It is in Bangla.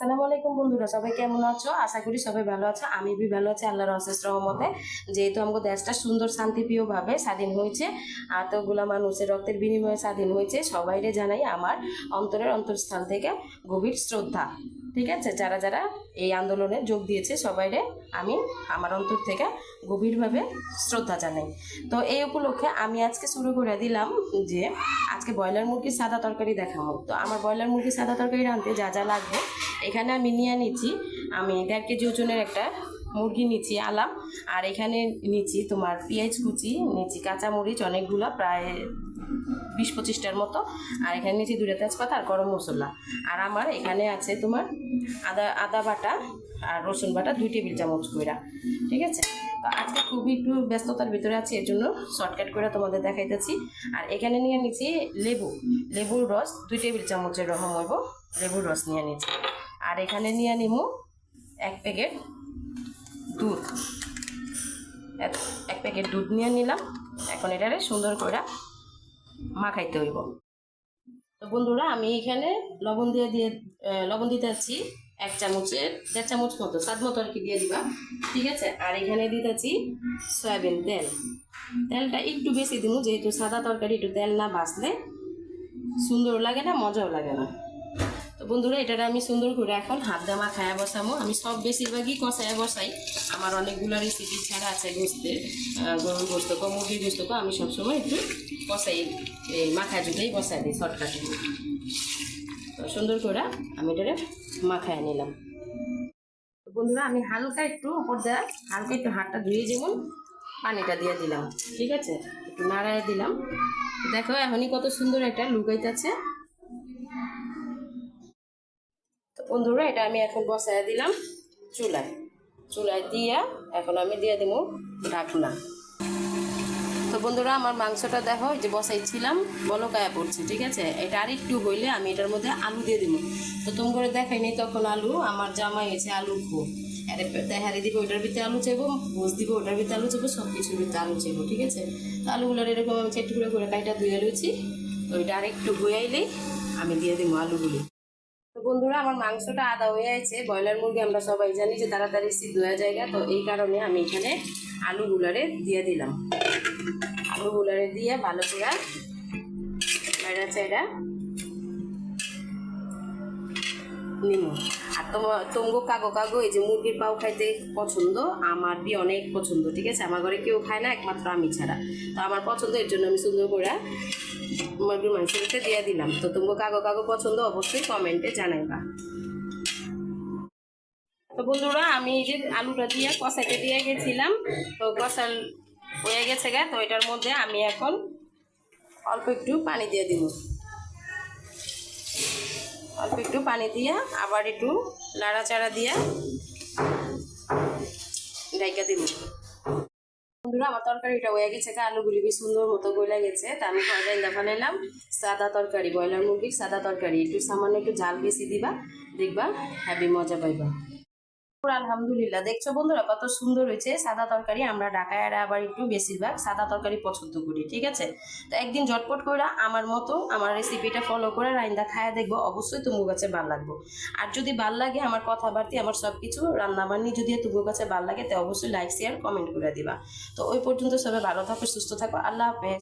আসসালামু আলাইকুম বন্ধুরা, সবাই কেমন আছো? আশা করি সবাই ভালো আছো। আমি বি ভালো আছি, আল্লাহর অশেষ রহমতে। যেহেতু আমাদের দেশটা সুন্দর, শান্তিপ্রিয়ভাবে স্বাধীন হয়েছে আর মানুষের রক্তের বিনিময়ে স্বাধীন হয়েছে, সবাইরে জানাই আমার অন্তরের অন্তর্স্থান থেকে গভীর শ্রদ্ধা। ঠিক আছে? যারা যারা এই আন্দোলনে যোগ দিয়েছে সবাইরে আমি আমার অন্তর থেকে গভীরভাবে শ্রদ্ধা জানাই। তো এই উপলক্ষে আমি আজকে শুরু করে দিলাম যে আজকে ব্রয়লার মুরগির সাদা তরকারি দেখাবো। তো আমার ব্রয়লার মুরগির সাদা তরকারি রাঁধতে যা যা লাগবে, এখানে আমি নিয়ে নিচ্ছি। আমি দেড় কেজি ওজনের একটা মুরগি নিচ্ছি আলাম। আর এখানে নিচ্ছি তোমার পেঁয়াজ কুচি নিচ্ছি কাঁচামরিচ অনেকগুলো, প্রায় বিশ পঁচিশটার মতো। আর এখানে নিচ্ছি দুটা তেজপাতা আর গরম মশলা। আর আমার এখানে আছে তোমার আদা আদা বাটা আর রসুন বাটা, দুই টেবিল চামচ কইরা। ঠিক আছে? তো আজকে খুবই একটু ব্যস্ততার ভিতরে আছি এর জন্য শর্টকাট করে তোমাদের দেখাইতেছি। আর এখানে নিয়ে নিচ্ছি লেবু। লেবুর রস দুই টেবিল চামচের রকম হইব। লেবুর রস নিয়ে নিচ্ছি আর এখানে নিয়ে নিমু এক প্যাকেট দুধ। এক- প্যাকেট দুধ নিয়ে নিলাম। এখন এটারে সুন্দর করে মাখাইতে হইব। তো বন্ধুরা, আমি এখানে লবণ দিয়ে দিয়ে লবণ দিতে যাচ্ছি এক চামচের, দেড় চামচ মতো, স্বাদ মতো আর কি দিয়ে দিবা। ঠিক আছে? আর এখানে দিতেছি সয়াবিন তেল। তেলটা একটু বেশি দিব যেহেতু সাদা তরকারি, একটু তেল না বাঁচলে সুন্দর লাগে না, মজাও লাগে না। তো বন্ধুরা, এটারে আমি সুন্দর করে এখন হাত দামা খায়া বসামো। আমি সব বেশিরভাগই কষায়া বসাই। আমার অনেকগুলো রেসিপি ছাড়া আছে গোস্তের গরুর গোস্ত কো, মুরগির গোস্ত কো, আমি সবসময় একটু কষাই, এই মাখা জুতেই বসাই দিই শর্টকাটে তো সুন্দর করে আমি এটারে মাখায় নিলাম। বন্ধুরা, আমি হালকা একটু উপর দেওয়া হালকা একটু হাতটা ধুয়ে যেমন পানিটা দিয়ে দিলাম, ঠিক আছে? একটু নাড়ায় দিলাম। দেখো, এখনই কত সুন্দর একটা লুকাইতেছে বন্ধুরা, এটা আমি এখন বসায় দিলাম চুলায়। চুলায় দিয়া এখন আমি দিয়ে দেবো ঢাকনা। তো বন্ধুরা, আমার মাংসটা দেখো যে বসাইছিলাম, বলকায়া পড়ছে, ঠিক আছে? এটা আর একটু হইলে আমি এটার মধ্যে আলু দিয়ে দেবো। তো তুমি করে দেখাইনি তখন আলু, আমার জামাই হয়েছে আলু খো তেহারি দিব, ওটার ভিতরে আলু চাইব গোস দিব, ওটার ভিতরে আলু চাইব সব কিছুর ভিতরে আলু চাইব, ঠিক আছে? তো আলুগুলোর এরকম আমি চেটু করে কাইটা ধুয়ে রয়েছি ওইটা আর একটু হইয়াইলেই আমি দিয়ে দিব আলুগুলি। তো বন্ধুরা, আমার মাংসটা আদা হয়ে আছে। ব্রয়লার মুরগি আমরা সবাই জানি যে তাড়াতাড়ি সিদ্ধ হয়ে জায়গা তো এই কারণে আমি এখানে আলু গুলারে দিয়ে দিলাম। আলু গুলারে দিয়ে ভালো করে মেরা চাইরা নিমু আর তোমার তোমগো কাগো কাগো, এই যে মুরগির পাও খাইতে পছন্দ আমার বি অনেক পছন্দ, ঠিক আছে? আমার ঘরে কেউ খায় না, একমাত্র আমি ছাড়া। তো আমার পছন্দ, এর জন্য আমি সুন্দর করে মুরগির মাংসটাতে দিয়ে দিলাম। তো তোমগো কাগো কাগো পছন্দ, অবশ্যই কমেন্টে জানাইবা। তো বন্ধুরা, আমি যে আলুটা দিয়ে কষাইতে দিয়ে গেছিলাম, তো কষাল হয়ে গেছে গা, তো এটার মধ্যে আমি এখন অল্প একটু পানি দিয়ে দিব। অল্প একটু পানি দিয়া, আবার একটু নাড়াচাড়া দিয়া ডাইকা দিব। বন্ধুরা, আমার তরকারিটা হয়ে গেছে গা, আলুগুলি বেশ সুন্দর মতো গলে গেছে। তা আমি কয়টা নিলাম সাদা তরকারি, ব্রয়লার মুরগির সাদা তরকারি। একটু সামান্য একটু ঝাল বেশি দিবা, দেখবা হ্যাপি মজা পাইবা। আলহামদুলিল্লাহ। দেখছ বন্ধুরা, কত সুন্দর হয়েছে। সাদা তরকারি আমরা ঢাকায় আবার একটু বেশিরভাগ সাদা তরকারি পছন্দ করি, ঠিক আছে? তো একদিন ঝটপট করে আমার মতো আমার রেসিপিটা ফলো করে রাইন্দা খায়া দেখব। অবশ্যই তোমার কাছে ভালো লাগবো। আর যদি ভালো লাগে আমার কথাবার্তি, আমার সব কিছু রান্নাবান্নি যদি তোমার কাছে ভালো লাগে, তো অবশ্যই লাইক শেয়ার কমেন্ট করে দিবা। তো ওই পর্যন্ত সবাই ভালো থাকো, সুস্থ থাকো। আল্লাহ হাফেজ।